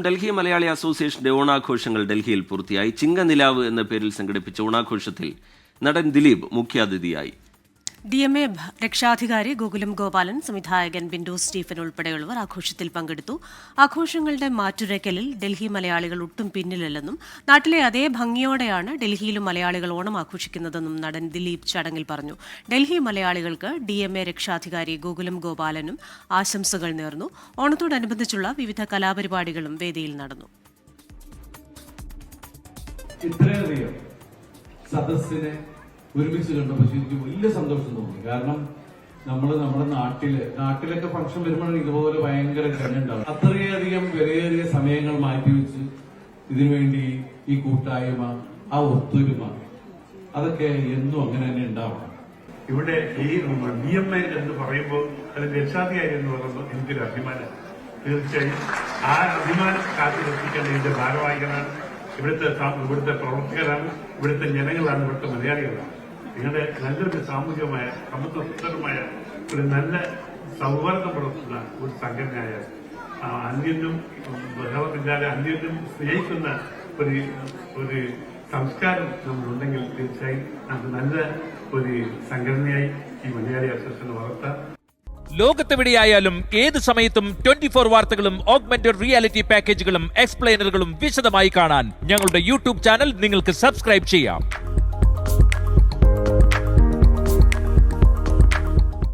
ഡൽഹി മലയാളി അസോസിയേഷന്റെ ഓണാഘോഷങ്ങൾ ഡൽഹിയിൽ പൂർത്തിയായി. ചിങ്ങനിലാവ് എന്ന പേരിൽ സംഘടിപ്പിച്ച ഓണാഘോഷത്തിൽ നടൻ ദിലീപ് മുഖ്യാതിഥിയായി. ഡി എം എ രക്ഷാധികാരി ഗോകുലം ഗോപാലൻ സംവിധായകൻ ബിന്ദു സ്റ്റീഫൻ ഉൾപ്പെടെയുള്ളവർ ആഘോഷത്തിൽ പങ്കെടുത്തു. ആഘോഷങ്ങളുടെ മാറ്റുരയ്ക്കലിൽ ഡൽഹി മലയാളികൾ ഒട്ടും പിന്നിലല്ലെന്നും നാട്ടിലെ അതേ ഭംഗിയോടെയാണ് ഡൽഹിയിലും മലയാളികൾ ഓണം ആഘോഷിക്കുന്നതെന്നും നടൻ ദിലീപ് ചടങ്ങിൽ പറഞ്ഞു. ഡൽഹി മലയാളികൾക്ക് ഡി എം എ രക്ഷാധികാരി ഗോകുലം ഗോപാലനും ആശംസകൾ നേർന്നു. ഓണത്തോടനുബന്ധിച്ചുള്ള വിവിധ കലാപരിപാടികളും വേദിയിൽ നടന്നു. സദസ്സിനെ ഒരുമിച്ച് കണ്ടപ്പോൾ ശരിക്കും വലിയ സന്തോഷം തോന്നി. കാരണം നമ്മൾ നമ്മുടെ നാട്ടിൽ നാട്ടിലൊക്കെ ഫംഗ്ഷൻ വരുമ്പോഴാണ് ഇതുപോലെ ഭയങ്കര കണ്ണുണ്ടാവും അത്രയധികം വിലയേറിയ സമയങ്ങൾ മാറ്റിവെച്ച് ഇതിനുവേണ്ടി ഈ കൂട്ടായ്മ ആ ഒത്തൊരുമ അതൊക്കെ എന്നും അങ്ങനെ തന്നെ ഉണ്ടാവണം. ഇവിടെ ഈ ബി എം എ എന്ന് പറയുമ്പോൾ അത് രക്ഷാധികാരി എന്ന് പറയുമ്പോൾ എനിക്കൊരു അഭിമാനം. തീർച്ചയായും ആ അഭിമാനം കാത്തുരക്ഷിക്കേണ്ട ഇതിന്റെ ഭാരവാഹികളാണ്. ഇവിടുത്തെ ഇവിടുത്തെ പ്രവർത്തകരാണ്. ഇവിടുത്തെ ജനങ്ങളാണ് ഇവിടുത്തെ മലയാളികളാണ്. നിങ്ങളുടെ നല്ലൊരു സാമൂഹികമായ സമത്വസുന്ദരമായ ഒരു നല്ല സൗഹാർദ്ദം പുലർത്തുന്ന ഒരു സംഘടനയായ അന്യനും ബഹളമില്ലാതെ അന്യനും സ്നേഹിക്കുന്ന ഒരു ഒരു സംസ്കാരം നമ്മളുണ്ടെങ്കിൽ തീർച്ചയായും നമുക്ക് നല്ല ഒരു സംഘടനയായി ഈ മലയാളി അസോസിയേഷൻ വളർത്താം. ലോകത്തെവിടെയായാലും ഏത് സമയത്തും ട്വന്റി ഫോർ വാർത്തകളും ഓഗ്മെന്റഡ് റിയാലിറ്റി പാക്കേജുകളും എക്സ്പ്ലെയിനറുകളും വിശദമായി കാണാൻ ഞങ്ങളുടെ യൂട്യൂബ് ചാനൽ നിങ്ങൾക്ക് സബ്സ്ക്രൈബ് ചെയ്യാം.